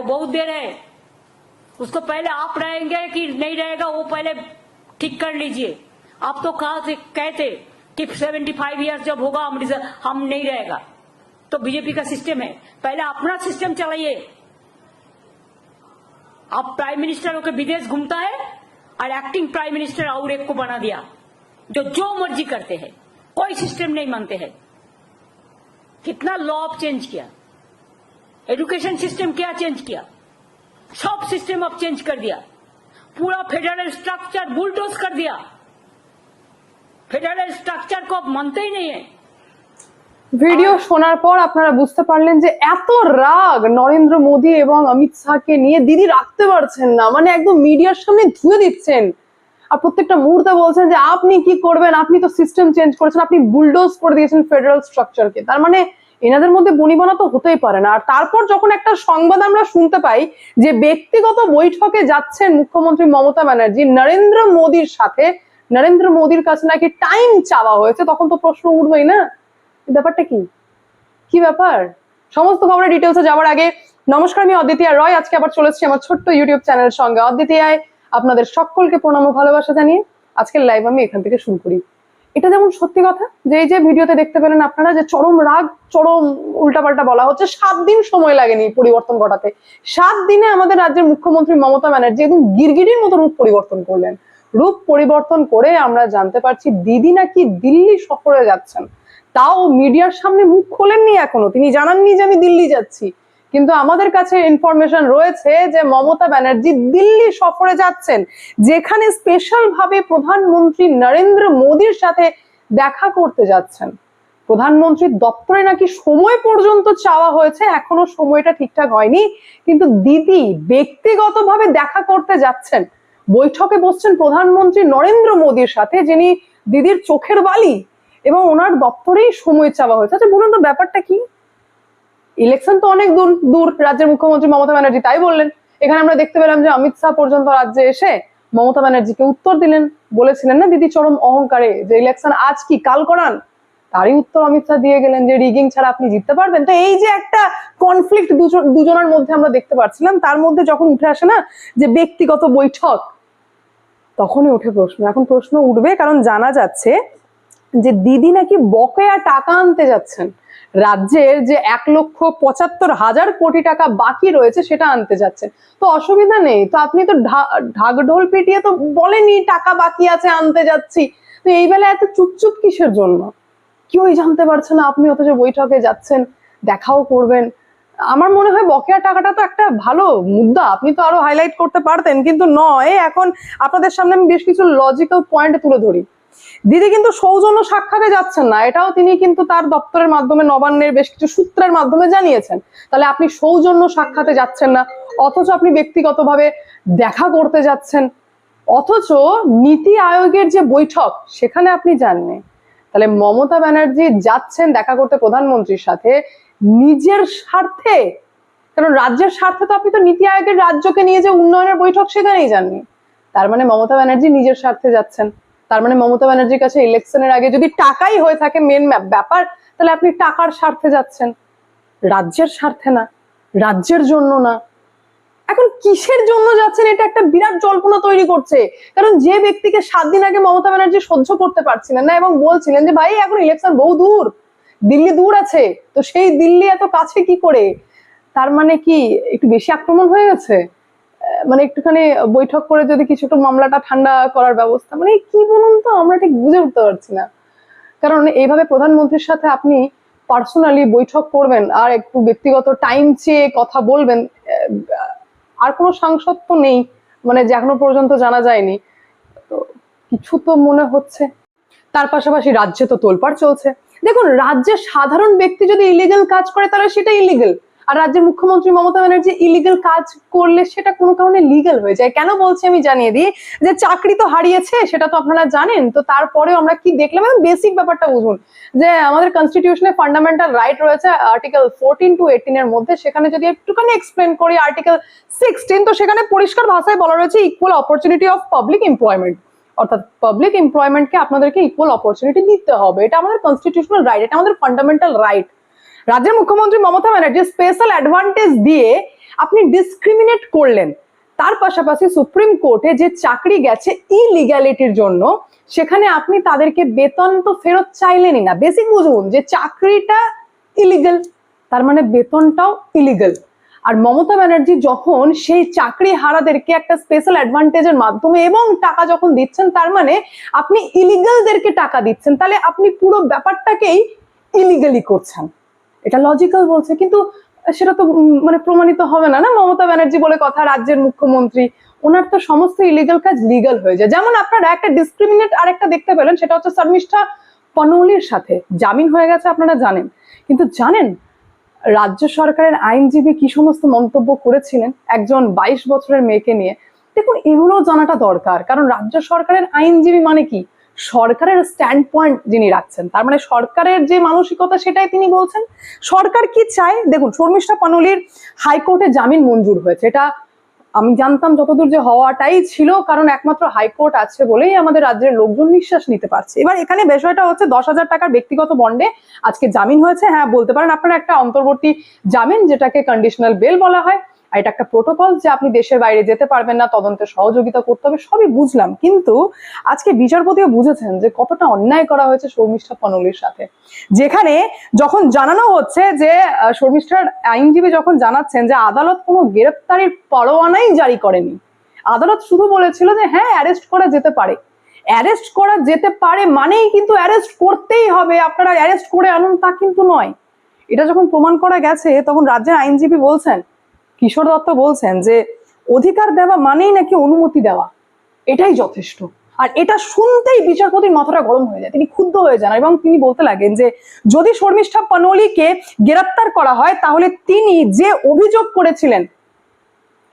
वो बहुत देर है। उसको पहले आप रहेंगे कि नहीं रहेगा, वो पहले ठीक कर लीजिए। आप तो कहा से कहते कि 75 इयर्स जब होगा, हम हम नहीं रहेगा। तो बीजेपी का सिस्टम है। पहले अपना सिस्टम चलाइए। आप प्राइम मिनिस्टर होकर विदेश घूमता है और एक्टिंग प्राइम मिनिस्टर और एक को बना दिया, जो जो मर्ज़ी करते हैं। कोई सिस्टम नहीं मानते हैं। कितना लॉ अब चेंज किया। एजुकेशन सिस्टम क्या चेंज किया सब सिस्टम अब चेंज कर दिया पूरा फेडरल स्ट्रक्चर बुलडोज कर दिया फेडरल स्ट्रक्चर को अब मानते ही नहीं है ভিডিও শোনার পর আপনারা বুঝতে পারলেন যে এত রাগ নরেন্দ্র মোদী এবং অমিত শাহকে নিয়ে দিদি রাখতে পারছেন না মানে একদম মিডিয়ার সামনে ধুয়ে দিচ্ছেন আর প্রত্যেকটা মুহূর্তে বলছেন যে আপনি কি করবেন আপনি তো সিস্টেম চেঞ্জ করেছেন আপনি বুলডোজ করে দিয়েছেন ফেডারেল স্ট্রাকচারকে তার মানে এনাদের মধ্যে বনিবনা তো হতেই পারে না। আর তারপর যখন একটা সংবাদ আমরা শুনতে পাই যে ব্যক্তিগত বৈঠকে যাচ্ছেন মুখ্যমন্ত্রী মমতা ব্যানার্জি, নরেন্দ্র মোদীর সাথে, নরেন্দ্র মোদীর কাছে নাকি টাইম চাওয়া হয়েছে, তখন তো প্রশ্ন উঠবেই না? ব্যাপারটা কি? কি ব্যাপার? সমস্ত খবরের ডিটেলসে যাওয়ার আগে নমস্কার, আমি অদ্বিতীয় রয়। আজকে আবার চলেছি আমার ছোট্ট ইউটিউব চ্যানেলের সঙ্গে। অদ্বিতীয়ায় আপনাদের সকলকে প্রণাম ভালোবাসা জানিয়ে আজকের লাইভ আমি এখান থেকে শুরু করি। এটা যেমন সত্যি কথা, যে এই যে ভিডিওতে দেখতে পেলেন আপনারা যে চরম রাগ, চরম উল্টাপাল্টা বলা হচ্ছে, সাত দিন সময় লাগেনি পরিবর্তন ঘটাতে। সাত দিনে আমাদের রাজ্যের মুখ্যমন্ত্রী মমতা ব্যানার্জি একদম গিরগিটির মতো রূপ পরিবর্তন করলেন। রূপ পরিবর্তন করে আমরা জানতে পারছি দিদি নাকি দিল্লি সফরে যাচ্ছেন। তাও মিডিয়ার সামনে মুখ খোলেননি এখনও, তিনি জানাননি যে আমি দিল্লি যাচ্ছি। কিন্তু আমাদের কাছে ইনফরমেশন রয়েছে যে মমতা ব্যানার্জি দিল্লি সফরে যাচ্ছেন, যেখানে স্পেশাল ভাবে প্রধানমন্ত্রী নরেন্দ্র মোদীর সাথে দেখা করতে যাচ্ছেন। প্রধানমন্ত্রীর দপ্তরে নাকি সময় পর্যন্ত চাওয়া হয়েছে, এখনও সময়টা ঠিকঠাক হয়নি, কিন্তু দিদি ব্যক্তিগতভাবে দেখা করতে যাচ্ছেন। বৈঠকে বসছেন প্রধানমন্ত্রী নরেন্দ্র মোদীর সাথে, যিনি দিদির চোখের বালি, এবং ওনার দপ্তরেই সময় চাওয়া হয়েছে। আচ্ছা বলুন তো ব্যাপারটা কি? ইলেকশন তো অনেক দূর দূর, রাজ্যের মুখ্যমন্ত্রী মমতা ব্যানার্জি তাই বললেন। এখানে আমরা দেখতে পেলাম যে অমিত শাহ পর্যন্ত রাজ্যে এসে মমতা ব্যানার্জিকে উত্তর দিলেন, বলেছিলেন, না, দিদি, চরম অহংকারে যে ইলেকশন আজ কি, কাল করান? তারই উত্তর অমিত শাহ দিয়ে গেলেন যে, রিগিং ছাড়া আপনি জিততে পারবেন। তো এই যে একটা কনফ্লিক্ট দুজনের মধ্যে আমরা দেখতে পাচ্ছিলাম তার মধ্যে যখন উঠে আসে না যে ব্যক্তিগত বৈঠক, তখনই উঠে প্রশ্ন। এখন প্রশ্ন উঠবে, কারণ জানা যাচ্ছে যে দিদি নাকি বকেয়া টাকা আনতে যাচ্ছেন। রাজ্যের যে এক লক্ষ পঁচাত্তর হাজার কোটি টাকা বাকি রয়েছে সেটা আনতে যাচ্ছেন তো অসুবিধা নেই। তো আপনি তো ঢাকঢোল পিটিয়ে তো বলেনি টাকা বাকি আছে, আনতে যাচ্ছি। তো এই বেলা এত চুপচুপ কিসের জন্য? কেউই জানতে পারছে না। আপনি অথচ বৈঠকে যাচ্ছেন, দেখাও করবেন। আমার মনে হয় বকেয়া টাকাটা তো একটা ভালো মুদ্রা। আপনি তো আরও হাইলাইট করতে পারতেন। কিন্তু নয়, এখন আপনাদের সামনে আমি বেশ কিছু লজিক্যাল পয়েন্ট তুলে ধরি। দিদি কিন্তু সৌজন্য সাক্ষাতে যাচ্ছেন না। এটাও তিনি কিন্তু তার দপ্তরের মাধ্যমে, নবান্নের বেশ কিছু সূত্রের মাধ্যমে জানিয়েছেন। তাহলে আপনি সৌজন্য সাক্ষাতে যাচ্ছেন না, অথচ আপনি ব্যক্তিগতভাবে দেখা করতে যাচ্ছেন, অথচ নীতি আয়োগের যে বৈঠক, সেখানে আপনি যাননি। তাহলে মমতা ব্যানার্জি যাচ্ছেন দেখা করতে প্রধানমন্ত্রীর সাথে, নিজের স্বার্থে, কারণ রাজ্যের স্বার্থে তো আপনি তো নীতি আয়োগের রাজ্যকে নিয়ে যে উন্নয়নের বৈঠক সেখানেই যাননি। তার মানে মমতা ব্যানার্জি নিজের স্বার্থে যাচ্ছেন। তার মানে মমতা ব্যানার্জির কাছে ইলেকশনের আগে যদি টাকাই হয়ে থাকে মেন ব্যাপার, তাহলে আপনি টাকার স্বার্থে যাচ্ছেন। রাজ্যের স্বার্থে না, রাজ্যের জন্য না। এখন কিসের জন্য যাচ্ছেন? এটা একটা বিরাট জল্পনা তৈরি করছে। কারণ যে ব্যক্তিকে সাত দিন আগে মমতা ব্যানার্জি সহ্য করতে পারছিলেন না এবং বলছিলেন যে, ভাই, এখন ইলেকশন বহু দূর। দিল্লি দূর আছে। তো সেই দিল্লি এত কাছে কি করে? তার মানে কি একটু বেশি আক্রমণ হয়ে গেছে? মানে একটুখানি বৈঠক করে যদি কিছু একটু মামলাটা ঠান্ডা করার ব্যবস্থা মানে কি বলুন তো, আমরা ঠিক বুঝে উঠতে পারছি না। কারণ এইভাবে প্রধানমন্ত্রীর সাথে আপনি পার্সোনালি বৈঠক করবেন আর একটু ব্যক্তিগত টাইম চেয়ে কথা বলবেন আর কোনো সাংসদ তো নেই মানে যে এখনও পর্যন্ত জানা যায়নি। তো কিছু তো মনে হচ্ছে। তার পাশাপাশি রাজ্যে তো তোলপাড় চলছে। দেখুন, রাজ্যের সাধারণ ব্যক্তি যদি ইলিগেল কাজ করে, তাহলে সেটা ইলিগেল আর রাজ্যের মুখ্যমন্ত্রী মমতা ব্যানার্জি ইলিগেল কাজ করলে সেটা কোনো কারণে লিগেল হয়ে যায়। কেন বলছি আমি জানিয়ে দিই? যে চাকরি তো হারিয়েছে, সেটা তো আপনারা জানেন। তো তারপরেও আমরা কি দেখলাম? বেসিক ব্যাপারটা বুঝুন। যে আমাদের কনস্টিটিউশনে ফান্ডামেন্টাল রাইট রয়েছে আর্টিকেল ফোরটিন টু এইটিন এর মধ্যে। সেখানে যদি একটুখানি এক্সপ্লেন করি আর্টিকেল সিক্সটিন তো সেখানে পরিষ্কার ভাষায় বলা রয়েছে equal opportunity of public employment অর্থাৎ পাবলিক এমপ্লয়মেন্টকে আপনাদেরকে ইকুয়াল অপরচুনিটি দিতে হবে। এটা আমাদের কনস্টিটিউশনাল রাইট এটা আমাদের ফান্ডামেন্টাল রাইট রাজ্যের মুখ্যমন্ত্রী মমতা ব্যানার্জি স্পেশাল অ্যাডভান্টেজ দিয়ে আপনি ডিসক্রিমিনেট করলেন। তার পাশাপাশি সুপ্রিম কোর্টে যে চাকরি গেছে ইলিগ্যালিটির জন্য, সেখানে আপনি তাদেরকে বেতন তো ফেরত চাইলেনই না। বেসিক বুঝুন যে চাকরিটা ইলিগাল তার মানে বেতনটাও ইলিগাল আর মমতা ব্যানার্জি যখন সেই চাকরি হারাদেরকে একটা স্পেশাল অ্যাডভান্টেজের মাধ্যমে এবং টাকা যখন দিচ্ছেন, তার মানে আপনি ইলিগালদেরকে টাকা দিচ্ছেন, তাহলে আপনি পুরো ব্যাপারটাকেই ইলিগালি করছেন। এটা লজিক্যাল বলছে, কিন্তু সেটা তো মানে প্রমাণিত হবে না না? মমতা ব্যানার্জি বলে কথা, রাজ্যের মুখ্যমন্ত্রী, ওনার তো সমস্ত ইলিগাল কাজ লিগাল হয়ে যায়। যেমন আপনারা একটা ডিসক্রিমিনেট আর একটা দেখতে পেলেন, সেটা হচ্ছে শর্মিষ্ঠা পনৌলির সাথে। জামিন হয়ে গেছে আপনারা জানেন। কিন্তু জানেন, রাজ্য সরকারের আইনজীবী কি সমস্ত মন্তব্য করেছিলেন একজন বাইশ বছরের মেয়েকে নিয়ে? দেখুন, এগুলো জানাটা দরকার, কারণ রাজ্য সরকারের আইনজীবী মানে কি? সরকারের স্ট্যান্ড পয়েন্ট যিনি রাখছেন, তার মানে সরকারের যে মানসিকতা সেটাই তিনি বলছেন। সরকার কি চায়? দেখুন, শর্মিষ্ঠা পানুলির হাইকোর্টে জামিন মঞ্জুর হয়েছে। এটা আমি জানতাম যতদূর যে হওয়াটাই ছিল, কারণ একমাত্র হাইকোর্ট আছে বলেই আমাদের রাজ্যের লোকজন নিঃশ্বাস নিতে পারছে। এবার এখানে বিষয়টা হচ্ছে, দশ হাজার টাকার ব্যক্তিগত বন্ডে আজকে জামিন হয়েছে। হ্যাঁ বলতে পারেন আপনারা একটা অন্তর্বর্তী জামিন, যেটাকে কন্ডিশনাল বেল বলা হয়। আর এটা একটা প্রোটোকল যে আপনি দেশের বাইরে যেতে পারবেন না, তদন্তে সহযোগিতা করতে হবে, সবই বুঝলাম। কিন্তু আজকে বিচারপতিও বুঝেছেন যে কতটা অন্যায় করা হয়েছে শর্মিষ্ঠা পনলির সাথে। যেখানে যখন জানানো হচ্ছে যে শর্মিষ্ঠার আইনজীবী যখন জানাচ্ছেন যে আদালত কোনো গ্রেপ্তারির পরোয়ানাই জারি করেনি। আদালত শুধু বলেছিল যে হ্যাঁ অ্যারেস্ট করা যেতে পারে। অ্যারেস্ট করা যেতে পারে মানেই কিন্তু অ্যারেস্ট করতেই হবে। আপনারা অ্যারেস্ট করে আনুন তা কিন্তু নয়। এটা যখন প্রমাণ করা গেছে, তখন রাজ্যের আইনজীবী বলছেন কিশোর দত্ত বলছেন যে, অধিকার দেওয়া মানেই নাকি অনুমতি দেওয়া? এটাই যথেষ্ট। আর এটা শুনতেই বিচারপতির মাথাটা গরম হয়ে যায়। তিনি ক্ষুব্ধ হয়ে যান এবং তিনি বলতে লাগেন যে, যদি শর্মিষ্ঠা পানোলিকে গ্রেপ্তার করা হয়, তাহলে তিনি যে অভিযোগ করেছিলেন,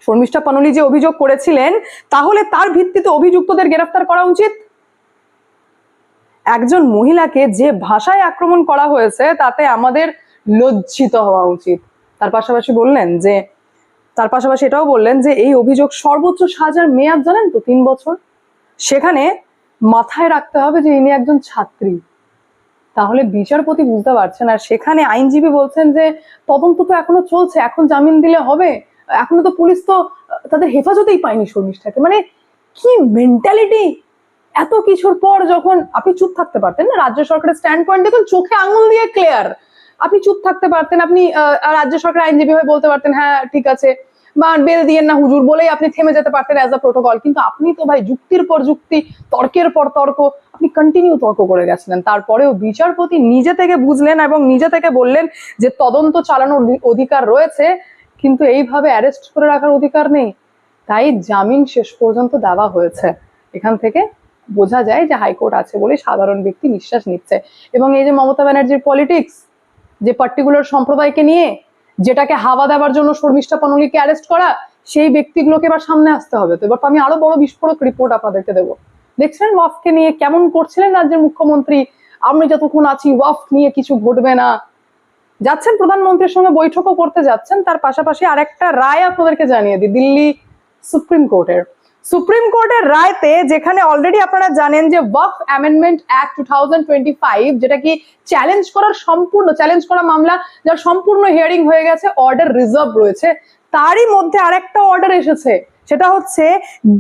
শর্মিষ্ঠা পানোলি যে অভিযোগ করেছিলেন, তাহলে তার ভিত্তিতে অভিযুক্তদের গ্রেফতার করা উচিত? একজন মহিলাকে যে ভাষায় আক্রমণ করা হয়েছে, তাতে আমাদের লজ্জিত হওয়া উচিত। তার পাশাপাশি বললেন যে তার পাশাপাশি এটাও বললেন যে এই অভিযোগ সর্বোচ্চ সাজার মেয়াদ জানেন তো, তিন বছর। সেখানে মাথায় রাখতে হবে যে ইনি একজন ছাত্রী। তাহলে বিচারপতি বুঝতে পারছেন। আর সেখানে আইনজীবী বলছেন যে তদন্ত তো এখনও চলছে, এখন জামিন দিলে হবে। এখনও তো পুলিশ তো, তাদের হেফাজতেই পায়নি শর্মিষ্ঠাকে। মানে কি মেন্টালিটি এত কিছুর পর যখন আপনি চুপ থাকতে পারতেন না, রাজ্য সরকারের স্ট্যান্ড পয়েন্ট দেখুন চোখে আঙুল দিয়ে ক্লিয়ার আপনি চুপ থাকতে পারতেন, আপনি রাজ্য সরকার আইনজীবী হয়ে বলতে পারতেন হ্যাঁ ঠিক আছে। বা বেল দিয়েন না হুজুর বলেই আপনি থেমে যেতে পারতেন অ্যাজ আ প্রোটোকল কিন্তু আপনি তো ভাই যুক্তির পর যুক্তি, তর্কের পর তর্ক, আপনি কন্টিনিউ তর্ক করে গেছিলেন। তারপরেও বিচারপতি নিজে থেকে বুঝলেন এবং নিজে থেকে বললেন যে তদন্ত চালানোর অধিকার রয়েছে, কিন্তু এইভাবে অ্যারেস্ট করে রাখার অধিকার নেই। তাই জামিন শেষ পর্যন্ত দেওয়া হয়েছে। এখান থেকে বোঝা যায় যে হাইকোর্ট আছে বলে সাধারণ ব্যক্তি নিঃশ্বাস নিচ্ছে। এবং এই যে মমতা ব্যানার্জির পলিটিক্স যে পার্টিকুলার সম্প্রদায়কে নিয়ে যেটাকে হাওয়া দেওয়ার জন্য শর্মিষ্ঠা পানুলিকে অ্যারেস্ট করা, সেই ব্যক্তিগুলোকে এবার সামনে আসতে হবে। তো এবার আমি আরও বড় বিস্ফোরক রিপোর্ট আপনাদেরকে দেবো। দেখছেন ওয়াফকে নিয়ে কেমন করছিলেন রাজ্যের মুখ্যমন্ত্রী? আমি যতক্ষণ আছি, ওয়াফ নিয়ে কিছু ঘটবে না। যাচ্ছেন প্রধানমন্ত্রীর সঙ্গে বৈঠকও করতে যাচ্ছেন, তার পাশাপাশি আরেকটা রায় আপনাদেরকে জানিয়ে দিই, দিল্লি সুপ্রিম কোর্টের। সুপ্রিম কোর্টের রায়তে যেখানে অলরেডি আপনারা জানেন যে Waqf amendment act two thousand twenty five, যেটা কি চ্যালেঞ্জ করার সম্পূর্ণ চ্যালেঞ্জ করা মামলা যার সম্পূর্ণ হিয়ারিং হয়ে গেছে অর্ডার রিজার্ভ রয়েছে। তারই মধ্যে আরেকটা অর্ডার এসেছে, সেটা হচ্ছে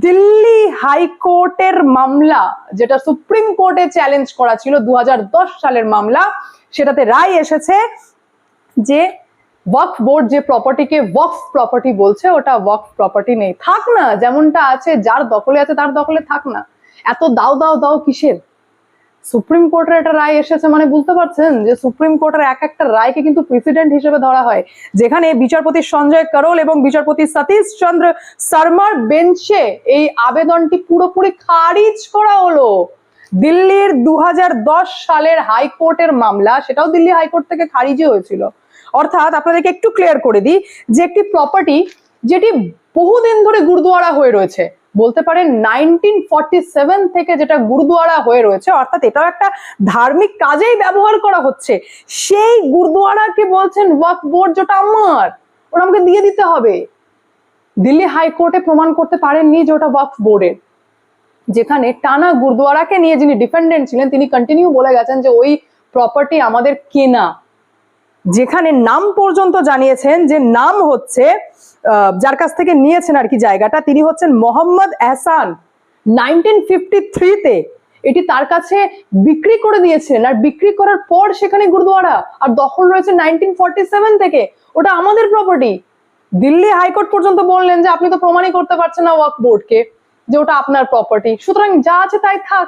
দিল্লি হাইকোর্টের মামলা, যেটা সুপ্রিম কোর্টে চ্যালেঞ্জ করা ছিল দু হাজার দশ সালের মামলা। সেটাতে রায় এসেছে যে ওয়াকফ বোর্ড যে প্রপার্টিকে ওয়াকফ প্রপার্টি বলছে, ওটা ওয়াকফ প্রপার্টি নেই। থাক না, যেমনটা আছে, যার দখলে আছে, তার দখলে থাক না। এত দাও দাও দাও কিসের? সুপ্রিম কোর্টের একটা রায় এসেছে মানে বুঝতে পারছেন যে সুপ্রিম কোর্টের এক একটা রায়কে কিন্তু প্রেসিডেন্ট হিসেবে ধরা হয়। যেখানে বিচারপতি সঞ্জয় করল এবং বিচারপতি সতীশ চন্দ্র শর্মার বেঞ্চে এই আবেদনটি পুরোপুরি খারিজ করা হলো। দিল্লির দু হাজার দশ সালের হাইকোর্টের মামলা, সেটাও দিল্লি হাইকোর্ট থেকে খারিজই হয়েছিল। অর্থাৎ আপনাদেরকে একটু ক্লিয়ার করে দিই যে একটি প্রপার্টি যেটি বহুদিন ধরে গুরুদুয়ারা হয়ে রয়েছে, বলতে পারেন নাইনটিন ফর্টি সেভেন থেকে যেটা গুরুদুয়ারা হয়ে রয়েছে, অর্থাৎ এটাও একটা ধার্মিক কাজেই ব্যবহার করা হচ্ছে, সেই গুরুদুয়ারাকে বলছেন ওয়াক বোর্ড যেটা আমার, ওটা আমাকে দিয়ে দিতে হবে। দিল্লি হাইকোর্টে প্রমাণ করতে পারেননি যে ওটা ওয়াকফ বোর্ডের যেখানে টানা গুরুদুয়ারাকে নিয়ে যিনি ডিফেন্ডেন্ট ছিলেন, তিনি কন্টিনিউ বলে গেছেন যে ওই প্রপার্টি আমাদের কেনা। যেখানে নাম পর্যন্ত জানিয়েছেন যে নাম হচ্ছে যার কাছ থেকে নিয়েছেন আর কি জায়গাটা, তিনি হচ্ছেন মোহাম্মদ এহসান। নাইনটিন ফিফটি থ্রিতে এটি তার কাছে বিক্রি করে দিয়েছিলেন আর বিক্রি করার পর সেখানে গুরুদুয়ারা, আর দখল রয়েছে নাইনটিন ফর্টি সেভেন থেকে। ওটা আমাদের প্রপার্টি দিল্লি হাইকোর্ট পর্যন্ত বললেন যে আপনি তো প্রমাণই করতে পারছেন না ওয়াক বোর্ডকে যে ওটা আপনার প্রপার্টি সুতরাং যা আছে তাই থাক।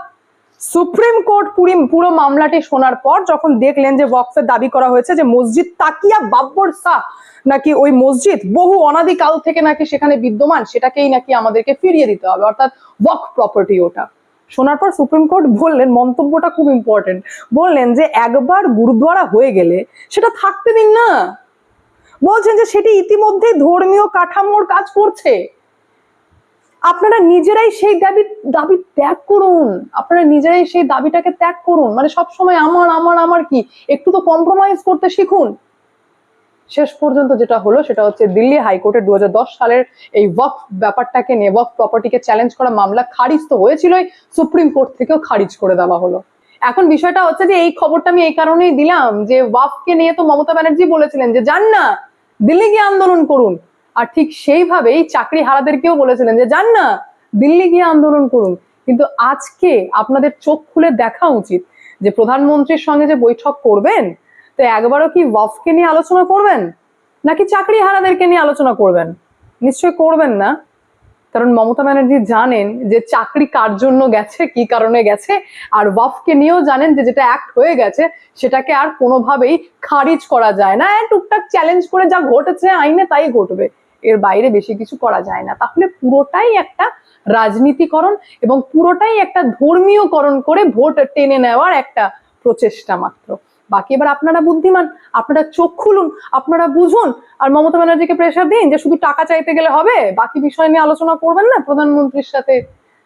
সুপ্রিম কোর্ট পুরি পুরো মামলাটি শোনার পর যখন দেখলেন যে ওয়াকফের দাবি করা হয়েছে যে মসজিদ তাকিয়া বাব্বর শাহ নাকি ওই মসজিদ, বহু অনাদিকাল থেকে নাকি সেখানে বিদ্যমান, সেটাকেই নাকি আমাদেরকে ফিরিয়ে দিতে হবে, অর্থাৎ ওয়াক প্রপার্টি ওটা। শোনার পর সুপ্রিম কোর্ট বললেন, মন্তব্যটা খুব ইম্পর্টেন্ট বললেন যে একবার গুরুদ্বারা হয়ে গেলে সেটা থাকতে দিন না। বলছেন যে সেটি ইতিমধ্যে ধর্মীয় কাঠামোর কাজ করছে। আপনারা নিজেরাই সেই দাবি দাবি ত্যাগ করুন। আপনারা নিজেরাই সেই দাবিটাকে ত্যাগ করুন। মানে সব সময় আমার আমার আমার কি? একটু তো কম্প্রোমাইজ করতে শিখুন। শেষ পর্যন্ত যেটা হলো, সেটা হচ্ছে দিল্লি হাইকোর্টের দু সালের এই ওয়াক ব্যাপারটাকে নিয়ে, ওয়াক প্রপার্টিকে চ্যালেঞ্জ করা মামলা খারিজ তো হয়েছিলই, সুপ্রিম কোর্ট থেকেও খারিজ করে দেওয়া হলো। এখন বিষয়টা হচ্ছে যে, এই খবরটা আমি এই কারণেই দিলাম যে, ওয়াককে নিয়ে তো মমতা ব্যানার্জি বলেছিলেন যে, যান না, দিল্লি গিয়ে আন্দোলন করুন। আর ঠিক সেইভাবেই চাকরি হারাদেরকেও বলেছিলেন যে, যান না, দিল্লি গিয়ে আন্দোলন করুন। কিন্তু আজকে আপনাদের চোখ খুলে দেখা উচিত যে, প্রধানমন্ত্রীর সঙ্গে যে বৈঠক করবেন, তো একবারও কি ওয়াফকে নিয়ে আলোচনা করবেন? নাকি চাকরি হারাদেরকে নিয়ে আলোচনা করবেন? নিশ্চয় করবেন না। কারণ মমতা ব্যানার্জি জানেন যে চাকরি কার জন্য গেছে, কি কারণে গেছে, আর ওয়াফকে নিয়েও জানেন যে যেটা অ্যাক্ট হয়ে গেছে, সেটাকে আর কোনোভাবেই খারিজ করা যায় না। টুকটাক চ্যালেঞ্জ করে যা ঘটেছে, আইনে তাই ঘটবে। এর বাইরে বেশি কিছু করা যায় না। তাহলে পুরোটাই একটা রাজনীতিকরণ এবং পুরোটাই একটা ধর্মীয়করণ করে ভোট টেনে নেওয়ার একটা প্রচেষ্টা মাত্র। বাকি এবার আপনারা বুদ্ধিমান, আপনারা চোখ খুলুন, আপনারা বুঝুন। আর মমতা ব্যানার্জিকে প্রেশার দিন যে শুধু টাকা চাইতে গেলে হবে, বাকি বিষয় নিয়ে আলোচনা করবেন না প্রধানমন্ত্রীর সাথে।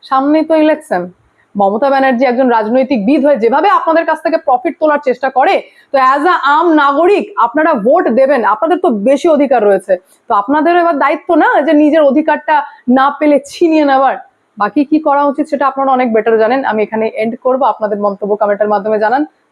সামনেই তো ইলেকশন মমতা ব্যানার্জি একজন রাজনৈতিক বিদ হয়ে যেভাবে আপনাদের কাছ থেকে প্রফিট তোলার চেষ্টা করে, তো অ্যাজ আ আম নাগরিক আপনারা ভোট দেবেন, আপনাদের তো বেশি অধিকার রয়েছে। তো আপনাদের এবার দায়িত্ব না যে নিজের অধিকারটা না পেলে ছিনিয়ে নেওয়ার। বাকি কি করা উচিত সেটা আপনারা অনেক বেটার জানেন। আমি এখানে এন্ড করব। আপনাদের মন্তব্য কমেন্টের মাধ্যমে জানান।